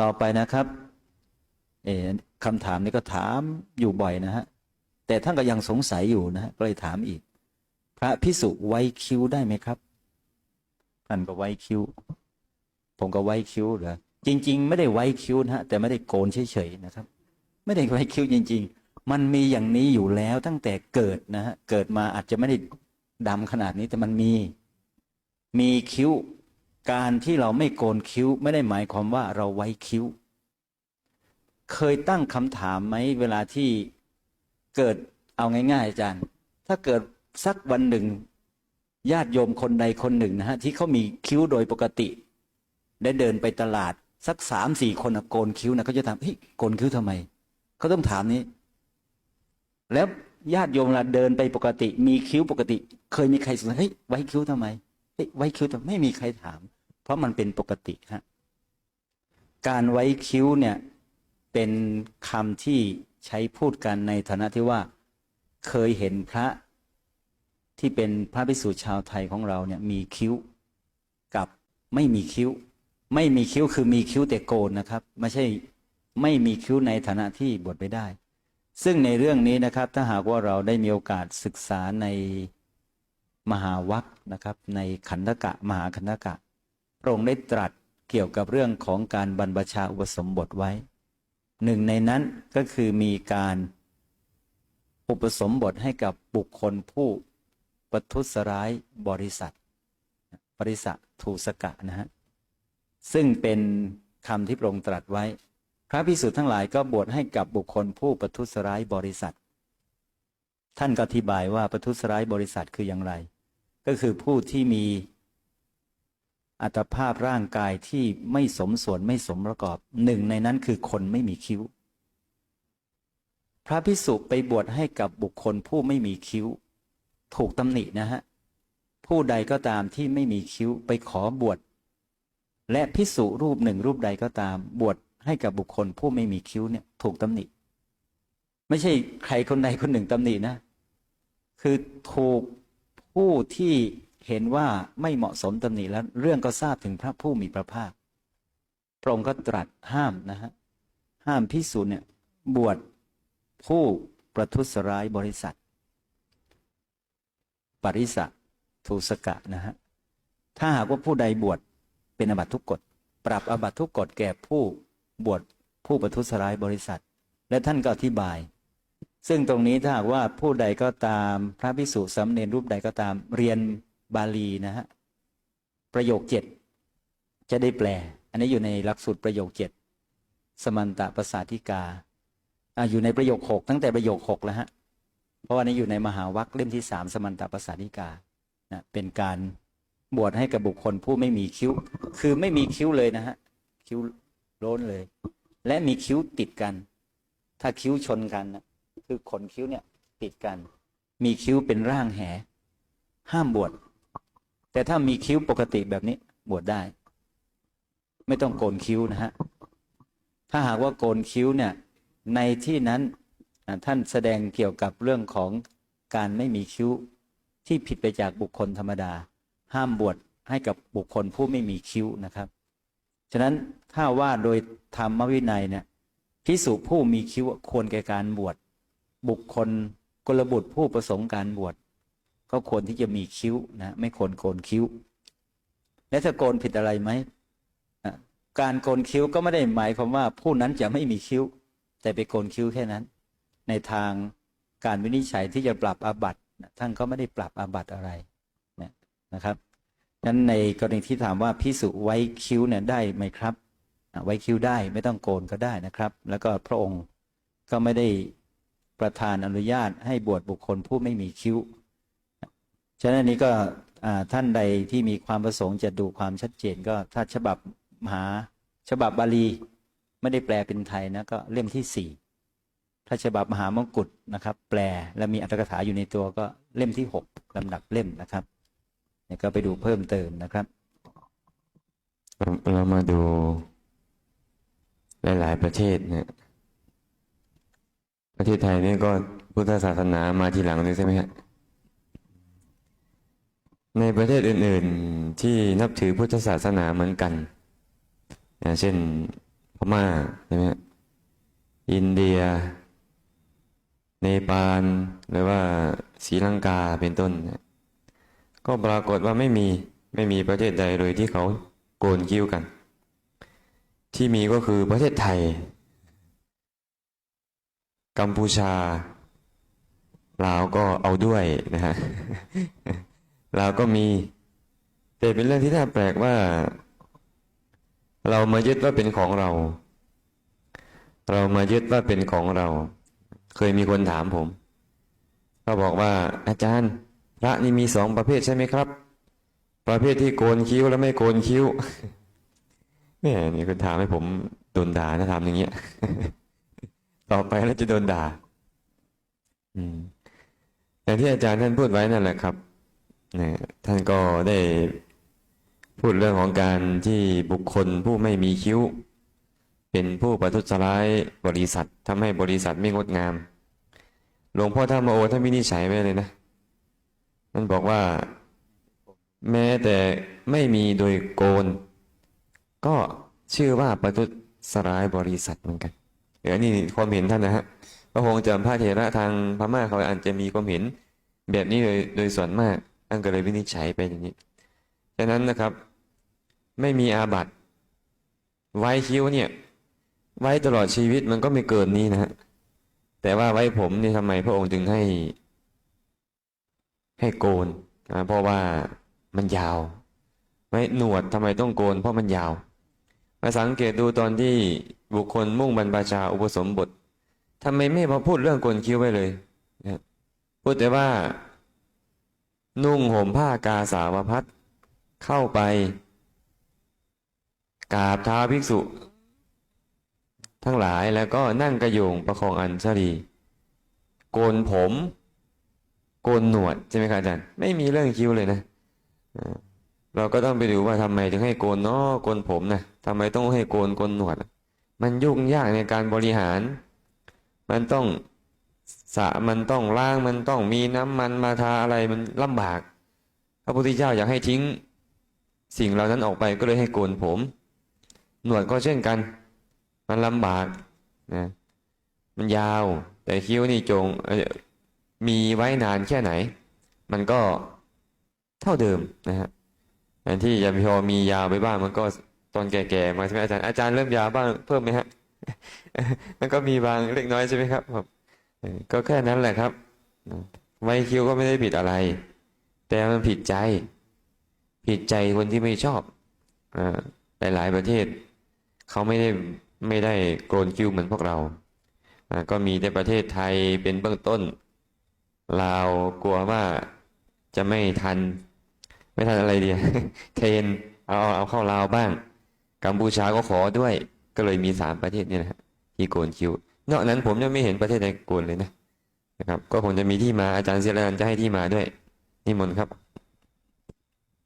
ต่อไปนะครับเอคำถามนี้ก็ถามอยู่บ่อยนะฮะ แต่ท่านก็ยังสงสัยอยู่นะฮะก็เลยถามอีก พระพิสุไว้คิ้วได้ไหมครับท่านก็ไว้คิ้ว ผมก็ไว้คิ้วเหรอจริง ๆ ไม่ได้ไว้คิ้วนะฮะแต่ไม่ได้โกนเฉยๆนะครับ ไม่ได้ไว้คิ้วจริง ๆ มันมีอย่างนี้อยู่แล้วตั้งแต่เกิดนะฮะเกิดมาอาจจะไม่ได้ดำขนาดนี้แต่มันมี มีคิ้ว การที่เราไม่โกนคิ้วไม่ได้หมายความว่าเราไว้คิ้ว เคยตั้งคำถามไหมเวลาที่เกิดเอาง่าย ๆ อาจารย์ ถ้าเกิดสักวันหนึ่ง ญาติโยมคนใดคนหนึ่งนะฮะที่เขามีคิ้วโดยปกติ ได้เดินไปตลาดสักสามสี่คนน่ะโกนคิ้วนะเขาจะถามเฮ้ยโกนคิ้วทำไมเขาต้องถามนี้ แล้วญาติโยมเวลาเดินไปปกติ มีคิ้วปกติ เคยมีใครสงสัยเฮ้ยไว้คิ้วทำไม ไว้คิ้วทำไมไม่มีใครถาม เพราะมันเป็นปกติฮะการไว้คิ้วเนี่ยเป็นคำที่ใช้พูดกันในฐานะที่ว่าเคยเห็นพระที่เป็นพระภิกษุชาวไทยของเราเนี่ยมีคิ้วกับไม่มีคิ้ว ไม่มีคิ้วคือมีคิ้วแต่โกนนะครับ ไม่ใช่ไม่มีคิ้วในฐานะที่บวชไม่ได้ ซึ่งในเรื่องนี้นะครับถ้าหากว่าเราได้มีโอกาสศึกษาใน มหาวัคนะครับ ในขันธกะมหาขันธกะพระองค์ได้ตรัสเกี่ยวกับเรื่องของการบรรพชาอุปสมบทไว้ หนึ่งในนั้นก็คือมีการอุปสมบทให้กับบุคคลผู้ประทุษร้ายบริษัท บริษัททูสกะนะฮะซึ่งเป็นคำที่พระองค์ตรัสไว้ พระพิสุทธ์ทั้งหลายก็บวชให้กับบุคคลผู้ประทุษร้ายบริษัท ท่านก็อธิบายว่าประทุษร้ายบริษัทคืออย่างไร ก็คือผู้ที่มีอัตภาพร่างกายที่ไม่สมส่วนไม่สมประกอบหนึ่งในนั้นคือคนไม่มีคิ้ว พระพิสุไปบวชให้กับบุคคลผู้ไม่มีคิ้ว ถูกตำหนินะฮะ ผู้ใดก็ตามที่ไม่มีคิ้วไปขอบวชและพิสุรูปหนึ่งรูปใดก็ตามบวชให้กับบุคคลผู้ไม่มีคิ้วเนี่ยถูกตำหนิ ไม่ใช่ใครคนใดคนหนึ่งตำหนินะ คือถูก ผู้ที่เห็นว่าไม่เหมาะสมตำหนิแล้วเรื่องก็ทราบถึงพระผู้มีพระภาค พระองค์ก็ตรัสห้ามนะฮะห้ามพิสูจน์เนี่ยบวชผู้ประทุษร้ายบริษัท ปริสะทูสกะนะฮะถ้าหากว่าผู้ใดบวชเป็นอาบัติทุกกฎปรับอาบัติทุกกฎแก่ผู้บวชผู้ประทุษร้ายบริษัท และท่านก็อธิบาย ซึ่งตรงนี้ถ้าหากว่าผู้ใดก็ตามพระพิสุสำเนรรูปใดก็ตามเรียนบาลีนะฮะประโยคเจ็ดจะได้แปล อันนี้อยู่ในหลักสูตรประโยคเจ็ดสมันตะภาษาธิกาอ่าอยู่ในประโยคหกตั้งแต่ประโยคหกแล้วฮะเพราะว่านี้อยู่ในมหาวัคเล่มที่สามสมันตภาษาธิกานะเป็นการบวชให้กับบุคคลผู้ไม่มีคิ้ว คือไม่มีคิ้วเลยนะฮะคิ้วโล้นเลย และมีคิ้วติดกัน ถ้าคิ้วชนกันนะ คือขนคิ้วเนี่ยติดกัน มีคิ้วเป็นร่างแห ห้ามบวชแต่ถ้ามีคิ้วปกติแบบนี้บวชได้ ไม่ต้องโกนคิ้วนะฮะถ้าหากว่าโกนคิ้วเนี่ยในที่นั้นท่านแสดงเกี่ยวกับเรื่องของการไม่มีคิ้วที่ผิดไปจากบุคคลธรรมดา ห้ามบวชให้กับบุคคลผู้ไม่มีคิ้วนะครับ ฉะนั้นถ้าว่าโดยธรรมวินัยเนี่ยพิสุผู้มีคิ้วควรแก่การบวช บุคคลกลบุตรผู้ประสงค์การบวชก็ควรที่จะมีคิ้วนะไม่ควรโกนคิ้ว และถ้าโกนผิดอะไรไหมอะการโกนคิ้วก็ไม่ได้หมายความว่าผู้นั้นจะไม่มีคิ้ว แต่ไปโกนคิ้วแค่นั้น ในทางการวินิจฉัยที่จะปรับอาบัตนะท่านก็ไม่ได้ปรับอาบัตอะไรนะนะครับนั้นในกรณีที่ถามว่าพิสุไว้คิ้วเนี่ยได้ไหมครับ ไว้คิ้วได้ไม่ต้องโกนก็ได้นะครับ แล้วก็พระองค์ก็ไม่ได้ ประทานอนุญาตให้บวชบุคคลผู้ไม่มีคิ้ว ฉะนั้นนี้ก็ท่านใดที่มีความประสงค์จะดูความชัดเจนก็ถ้าฉบับมหาฉบับบาลีไม่ได้แปลเป็นไทยนะก็เล่มที่สี่ถ้าฉบับมหามงกุฎนะครับ แปลและมีอัตถกถาอยู่ในตัวก็เล่มที่หกลำดับเล่มนะครับเนี่ยก็ไปดูเพิ่มเติมนะครับ เราเรามาดูหลาย ๆ ประเทศเนี่ย ประเทศไทยนี่ก็พุทธศาสนามาทีหลังเลยใช่ไหมฮะในประเทศอื่น ๆที่นับถือพุทธศาสนาเหมือนกันอย่างเช่นพม่าใช่ไหมฮะอินเดีย เนปาลหรือว่าศรีลังกาเป็นต้น ก็ปรากฏว่าไม่มีไม่มีประเทศใดเลยที่เขาโกนคิ้วกัน ที่มีก็คือประเทศไทย กัมพูชาลาวก็เอาด้วยนะฮะลาวก็มี แต่เป็นเรื่องที่น่าแปลกว่า เรามายึดว่าเป็นของเรา เรามายึดว่าเป็นของเรา เคยมีคนถามผมเขาบอกว่า อาจารย์ พระนี่มีสองประเภทใช่ไหมครับ ประเภทที่โกนคิ้วและไม่โกนคิ้วแม่นี่คุณถามให้ผมโดนด่านะถามอย่างเงี้ย ต่อไปแล้วจะโดนด่า อืมอย่างที่อาจารย์ท่านพูดไว้นั่นแหละครับนะท่านก็ได้พูดเรื่องของการที่บุคคลผู้ไม่มีคิ้ว เป็นผู้ประทุษร้ายบริษัททำให้บริษัทไม่งดงาม หลวงพ่อท่านมาโอท่านวินิจฉัยไว้เลยนะท่านบอกว่า แม้แต่ไม่มีโดยโกน ก็ชื่อว่าประทุษร้ายบริษัทเหมือนกัน เดี๋ยวนี่ความเห็นท่านนะฮะพระองคงจำพระเถระทางพม่าเขาอาจจะมีความเห็นแบบนี้โดยโดยส่วนมากท่านก็เลยวินิจฉัยไปอย่างนี้ฉะนั้นนะครับไม่มีอาบัติไว้คิ้วเนี่ย ไว้ตลอดชีวิตมันก็ไม่เกินนี้นะฮะแต่ว่าไว้ผมนี่ทำไมพระองค์จึงให้ ให้โกนนะเพราะว่ามันยาว ไว้หนวดทำไมต้องโกน เพราะมันยาว มาสังเกตดูตอนที่บุคคลมุ่งบรรพชาอุปสมบททำไมไม่มาพูดเรื่องโกนคิ้วไว้เลยนะพูดแต่ว่า นุ่งห่มผ้ากาสาวพัดเข้าไปกราบเท้าภิกษุ ทั้งหลายแล้วก็นั่งกระโยงประคองอัญชลีโกนผม โกนหนวด ใช่ไหมครับอาจารย์ ไม่มีเรื่องคิ้วเลยนะ เราก็ต้องไปดูว่าทำไมถึงให้โกนเนาะโกนผมนะทำไมต้องให้โกนโกนหนวด มันยุ่งยากในการบริหาร มันต้องสะมันต้องล้างมันต้องมีน้ำมันมาทาอะไรมันลำบาก พระพุทธเจ้าอยากให้ทิ้งสิ่งเหล่านั้นออกไปก็เลยให้โกนผม หนวดก็เช่นกัน มันลำบากนะมันยาว แต่คิ้วนี่จงมีไว้นานแค่ไหน มันก็เท่าเดิมนะฮะ นที่ยาพอมียาไปบ้างมันก็ตอนแก่ๆมาใช่ไหมอาจารย์อาจารย์เริ่มยาบ้างเพิ่มไหมฮะมันก็มีบางเล็กน้อยใช่ไหมครับครับก็แค่นั้นแหละครับไว้คิ้วก็ไม่ได้ผิดอะไร แต่มันผิดใจ ผิดใจคนที่ไม่ชอบอ่าหลายๆประเทศ เขาไม่ได้ไม่ได้โกนคิ้วเหมือนพวกเราก็มีแต่ประเทศไทยเป็นเบื้องต้นลาวกลัวว่าจะไม่ทัน ไม่ทันอะไรเดียเทนเอาเอาเอาข้าลาวบ้าง กัมพูชาก็ขอด้วย ก็เลยมีสามประเทศนี่แหละที่โกนคิว นอกนั้นผมยังไม่เห็นประเทศใดโกนเลยนะนะครับ ก็คงจะมีที่มาอาจารย์เสียรันจะให้ที่มาด้วยนิมนครับ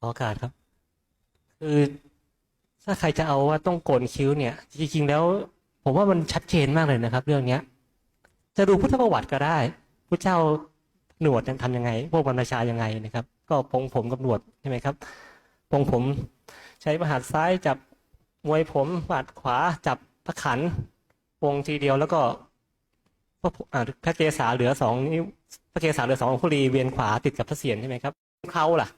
โอกาสครับ คือถ้าใครจะเอาว่าต้องโกนคิ้วเนี่ย จริงๆแล้ว ผมว่ามันชัดเจนมากเลยนะครับ เรื่องเนี้ย จะดูพุทธประวัติก็ได้พระเจ้า หนวดทำยังไง พวกบรรพชายังไงนะครับ ก็ปงผมกับหนวดใช่ไหมครับปงผมใช้ประหัตซ้ายจับมวยผมประหัตขวาจับพระขันปงทีเดียวแล้วก็พระอ่าพระเกศาเหลือสองนิ้วพระเกศาเหลือสององคุลีเวียนขวาติดกับพระเศียรใช่ไหมครับเขาล่ะ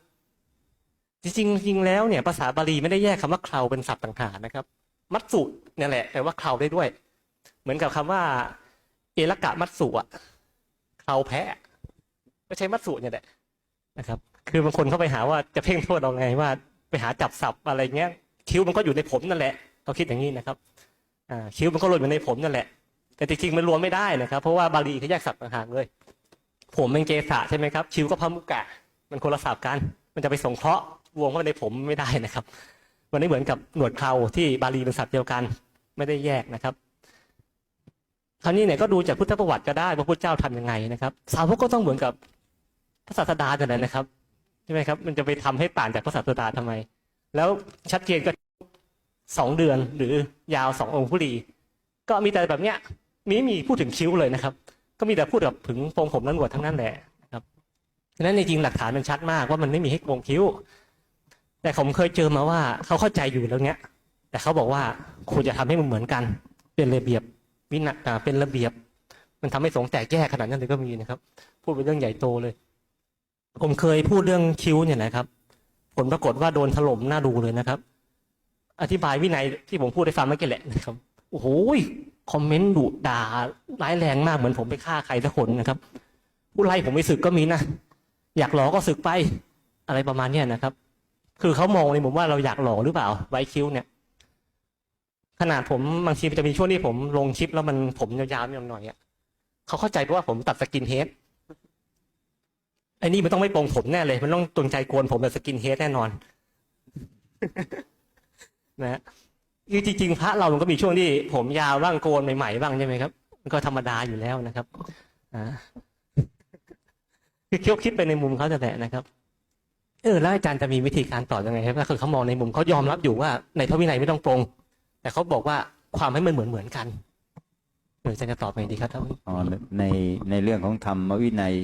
จริงๆจริงแล้วเนี่ยภาษาบาลีไม่ได้แยกคำว่าเคราเป็นศัพท์ต่างหากนะครับ มัตสุเนี่ยแหละแปลว่าเคราได้ด้วย เหมือนกับคำว่า เอลกะมัตสุอะเคราแพะ ก็ใช้มัตสุเนี่ยแหละนะครับ คือบางคนเข้าไปหาว่าจะเพ่งโทษเอาไงว่า ไปหาจับศัพท์อะไรเงี้ย คิ้วมันก็อยู่ในผมนั่นแหละเขาคิดอย่างนี้นะครับอ่าคิ้วมันก็รวมอยู่ในผมนั่นแหละ แต่จริงๆมันรวมไม่ได้นะครับ เพราะว่าบาลีเขาแยกศัพท์ต่างหากเลย ผมเป็นเกสะใช่ไหมครับคิ้วก็พมุกะ มันคนละศัพท์กัน มันจะไปสงเคราะห์รวมเข้าไปในผมไม่ได้นะครับมันไม่เหมือนกับหนวดเคราที่บาลีเป็นศัพท์เดียวกัน ไม่ได้แยกนะครับคราวนี้เนี่ยก็ดูจากพุทธประวัติก็ได้ว่าพระเจ้าทำยังไงนะครับ สาวกก็ต้องเหมือนกับ พระศาสดาแต่นแหละนะครับใช่ไหมครับ มันจะไปทำให้ต่างจากพระศาสดาทำไม แล้วชัดเจนก็สองเดือนหรือยาวสององคุลีก็มีแต่แบบเนี้ยมีมีพูดถึงคิ้วเลยนะครับ ก็มีแต่พูดแบบถึงโปรงผมและหนวดทั้งนั้นแหละครับฉะนั้นจริงๆหลักฐานมันชัดมากว่ามันไม่มีให้โกงคิ้ว แต่ผมเคยเจอมาว่าเขาเข้าใจอยู่แล้วเนี้ย แต่เขาบอกว่าควรจะทำให้มันเหมือนกัน เป็นระเบียบวินัยเป็นระเบียบ มันทำให้สงแตกแยกขนาดนั้นเลยก็มีนะครับ พูดเป็นเรื่องใหญ่โตเลย ผมเคยพูดเรื่องคิ้วเนี่ยนะครับ ผลปรากฏว่าโดนถล่มหน้าดูเลยนะครับ อธิบายวินัยที่ผมพูดให้ฟังเมื่อกี้แหละนะครับโอ้โหคอมเมนต์ดุด่าร้ายแรงมากเหมือนผมไปฆ่าใครสักคนนะครับ ผู้ไล่ผมไปศึกก็มีนะอยากหลอก็ศึกไปอะไรประมาณเนี้ยนะครับ คือเขามองในมุมว่าเราอยากหลอหรือเปล่าไว้คิ้วเนี่ย ขนาดผมบางทีจะมีช่วงที่ผมลงคลิปแล้วมันผมยาวๆนิดหน่อยๆอะเขาเข้าใจเพราะว่าผมตัดสกินเฮด อ้นี่มันต้องไม่โปรงผมแน่เลย มันต้องจงใจโกนผมแบบสกินเฮดแน่นอนนะฮะคือจริงๆพระเรามันก็มีช่วงที่ ผมยาวบ้างโกนใหม่ๆบ้างใช่ไหมครับมันก็ธรรมดาอยู่แล้วนะครับอ่าคือเขาคิดไปในมุมเขาแต่แหละนะครับ เออแล้วอาจารย์จะมีวิธีการตอบยังไงครับก็คือเขามองในมุมเขายอมรับอยู่ว่า ในพระวินัยไม่ต้องปรงแต่เขาบอกว่าความให้มันเหมือนเหมือนๆกันเอออาจารย์จะตอบยังไงดีครับท่านอ๋อในในเรื่องของธรรมวินัย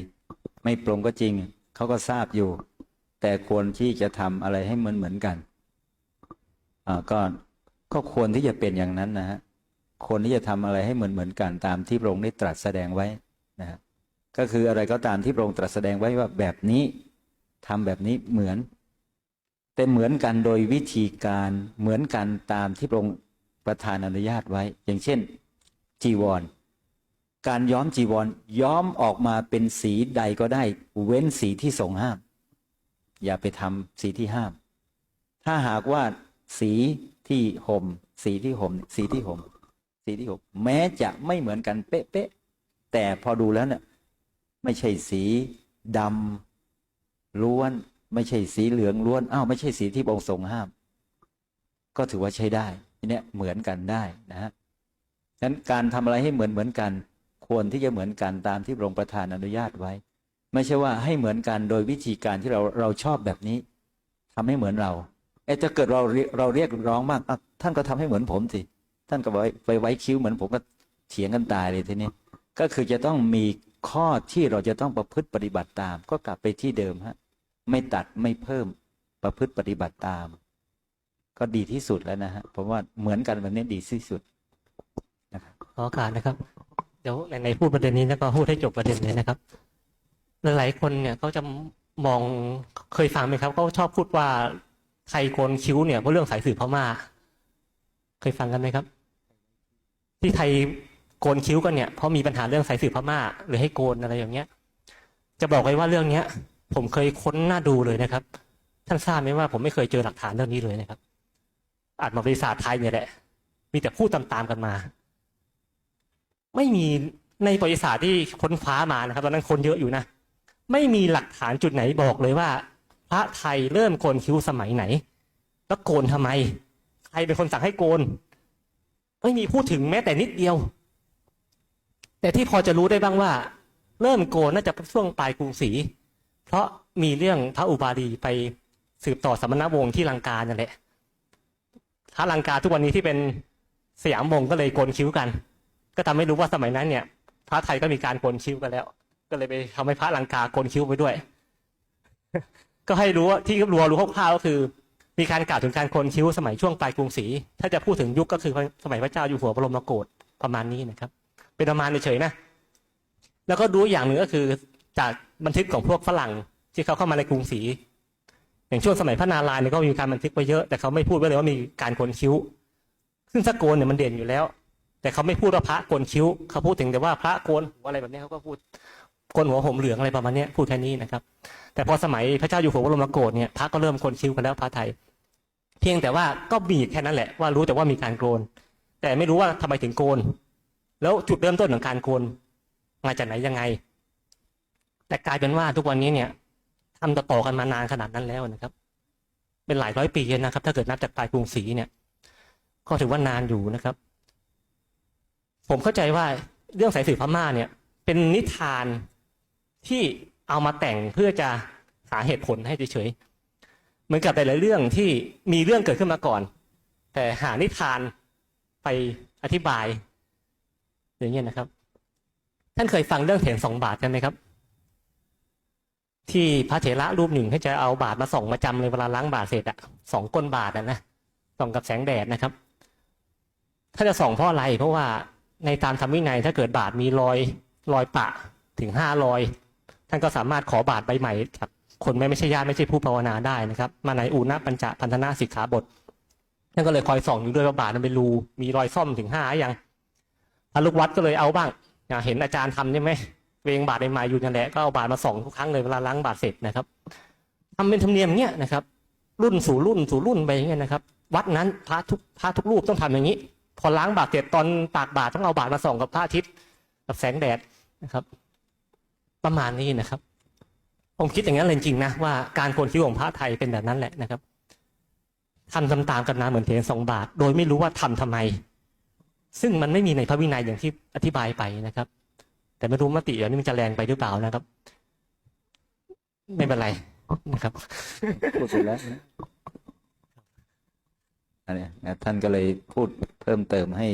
ไม่ปรงก็จริง เขาก็ทราบอยู่ แต่ควรที่จะทำอะไรให้เหมือนเหมือนกันอ่าก็ก็ควรที่จะเป็นอย่างนั้นนะฮะควรที่จะทำอะไรให้เหมือนเหมือนกันตามที่พระองค์ได้ตรัสแสดงไว้นะฮะก็คืออะไรก็ตามที่พระองค์ตรัสแสดงไว้ว่าแบบนี้ทำแบบนี้เหมือน แต่เหมือนกันโดยวิธีการเหมือนกันตามที่พระองค์ประทานอนุญาตไว้ อย่างเช่น จีวร การย้อมจีวรย้อมออกมาเป็นสีใดก็ได้ เว้นสีที่ทรงห้าม อย่าไปทำสีที่ห้าม ถ้าหากว่าสีที่ห่มสีที่ห่มสีที่ห่มสีที่ห่มแม้จะไม่เหมือนกันเป๊ะๆแต่พอดูแล้วเนี่ยไม่ใช่สีดำล้วน ไม่ใช่สีเหลืองล้วนอ้าวไม่ใช่สีที่องค์ทรงห้าม ก็ถือว่าใช้ได้เนี้ยเหมือนกันได้นะฮะฉะนั้นการทำอะไรให้เหมือนเหมือนกัน ควรที่จะเหมือนกันตามที่พระองค์ประทานอนุญาตไว้ ไม่ใช่ว่าให้เหมือนกันโดยวิธีการที่เราเราชอบแบบนี้ทำให้เหมือนเราเอ๊ะถ้าเกิดเราเรียเราเรียกร้องมากท่านก็ทำให้เหมือนผมสิท่านก็ไว้ไปไว้คิ้วเหมือนผมก็เถียงกันตายเลยทีนี้ก็คือจะต้องมีข้อที่เราจะต้องประพฤติปฏิบัติตาม ก็กลับไปที่เดิมฮะไม่ตัดไม่เพิ่มประพฤติปฏิบัติตาม ก็ดีที่สุดแล้วนะฮะผมว่าเหมือนกันแบบนี้ดีที่สุดขอโอกาสนะครับ เดี๋ยวในๆพูดประเด็นนี้แล้วก็พูดให้จบประเด็นเลยนะครับ หลายๆคนเนี่ยเขาจะมองเคยฟังไหมครับเขาชอบพูดว่าใครโกนคิ้วเนี่ยเพราะเรื่องสายสืบพม่า เคยฟังกันไหมครับ ที่ไทยโกนคิ้วกันเนี่ยเพราะมีปัญหาเรื่องสายสืบพม่า หรือให้โกนอะไรอย่างเงี้ย จะบอกไว้ว่าเรื่องเนี้ย ผมเคยค้นหน้าดูเลยนะครับ ท่านทราบไหมว่าผมไม่เคยเจอหลักฐานเรื่องนี้เลยนะครับอาจมาบริษัทไทยเนี่ยแหละ มีแต่พูดตามๆกันมา ไม่มีในประวัติศาสตร์ที่ค้นคว้ามานะครับตอนนั้นคนเยอะอยู่นะไม่มีหลักฐานจุดไหนบอกเลยว่า พระไทยเริ่มโกนคิ้วสมัยไหน แล้วโกนทำไม ใครเป็นคนสั่งให้โกน ไม่มีพูดถึงแม้แต่นิดเดียว แต่ที่พอจะรู้ได้บ้างว่า เริ่มโกนน่าจะช่วงปลายกรุงศรีเพราะมีเรื่องพระอุบาลีไปสืบต่อสมณวงศ์ที่ลังกานั่นแหละพระลังกาทุกวันนี้ที่เป็นสยามวงก็เลยโกนคิ้วกัน ก็ทำให้รู้ว่าสมัยนั้นเนี่ย พระไทยก็มีการโกนคิ้วกันแล้ว ก็เลยไปทำให้พระลังกาโกนคิ้วไปด้วย ก็ให้รู้ว่าที่รัวรู้คร่าวๆก็คือ มีการกล่าวถึงการโกนคิ้วสมัยช่วงปลายกรุงศรีถ้าจะพูดถึงยุคก็คือสมัยพระเจ้าอยู่หัวบรมโกศประมาณนี้นะครับ เป็นประมาณเฉยๆนะแล้วก็รู้อย่างหนึ่งก็คือจากบันทึกของพวกฝรั่งที่เขาเข้ามาในกรุงศรีอย่างช่วงสมัยพระนารายณ์เนี่ยก็มีการบันทึกไว้เยอะแต่เขาไม่พูดไว้เลยว่ามีการโกนคิ้วซึ่งถ้าโกนเนี่ยมันเด่นอยู่แล้ว แต่เขาไม่พูดว่าพระโกนคิ้ว เขาพูดถึงแต่ว่าพระโกนหัวอะไรแบบนี้เขาก็พูดโกนหัวห่มเหลืองอะไรประมาณนี้พูดแค่นี้นะครับ แต่พอสมัยพระเจ้าอยู่หัวบรมโกศเนี่ยพระก็เริ่มโกนคิ้วกันแล้วพระไทย เพียงแต่ว่าก็มีแค่นั้นแหละว่ารู้แต่ว่ามีการโกน แต่ไม่รู้ว่าทำไมถึงโกน แล้วจุดเริ่มต้นของการโกนมาจากไหนยังไง แต่กลายเป็นว่าทุกวันนี้เนี่ยทำต่อๆกันมานานขนาดนั้นแล้วนะครับ เป็นหลายร้อยปีนะครับ ถ้าเกิดนับจากปลายกรุงศรีเนี่ย ก็ถือว่านานอยู่นะครับ ผมเข้าใจว่าเรื่องสายสืบพม่าเนี่ย เป็นนิทานที่เอามาแต่งเพื่อจะหาเหตุผลให้เฉยๆเหมือนกับแต่ละเรื่องที่มีเรื่องเกิดขึ้นมาก่อน แต่หานิทานไปอธิบาย อย่างเงี้ยนะครับ ท่านเคยฟังเรื่องเหรียญสองบาทกันไหมครับ ที่พระเถระรูปหนึ่งให้จะเอาบาทมาส่องมาจำเลยเวลาล้างบาทเสร็จอะสองก้นบาทอะนะส่องกับแสงแดดนะครับ ถ้าจะส่องเพราะอะไรเพราะว่า ในตามธรรมวินัยถ้าเกิดบาทมีรอยรอยปะถึงห้ารอยท่านก็สามารถขอบาทใบใหม่จากคนไม่ไม่ใช่ญาติไม่ใช่ผู้ภาวนาได้นะครับมาในอุณปัญจพันธนาสิกขาบทท่านก็เลยคอยส่องอยู่ด้วยว่าบาทมันเป็นรูมีรอยซ่อมถึงห้ายังพระลูกวัดก็เลยเอาบ้างเห็นอาจารย์ทำใช่ไหมเวงบาทใหม่อยู่นั่นแหละก็เอาบาทมาส่องทุกครั้งเลยเวลาล้างบาทเสร็จนะครับทำเป็นธรรมเนียมเนี้ยนะครับ รุ่นสู่รุ่นสู่รุ่นไปอย่างเงี้ยนะครับ วัดนั้นพระทุกพระทุกรูปต้องทำอย่างนี้ พอล้างบาทเสร็จตอนตากบาทต้องเอาบาทมาส่องกับพระอาทิตย์กับแสงแดดนะครับ ประมาณนี้นะครับ ผมคิดอย่างนั้นเลยจริงนะว่าการโกนคิ้วของพระไทยเป็นแบบนั้นแหละนะครับทำตามๆกันมาเหมือนเทียนสองบาท โดยไม่รู้ว่าทำทำไม ซึ่งมันไม่มีในพระวินัยอย่างที่อธิบายไปนะครับ แต่ไม่รู้มติอันนี้มันจะแรงไปหรือเปล่านะครับ ไม่เป็นไรนะครับพูดไปแล้ว อันนี้ท่านก็เลยพูดเพิ่มเติมให้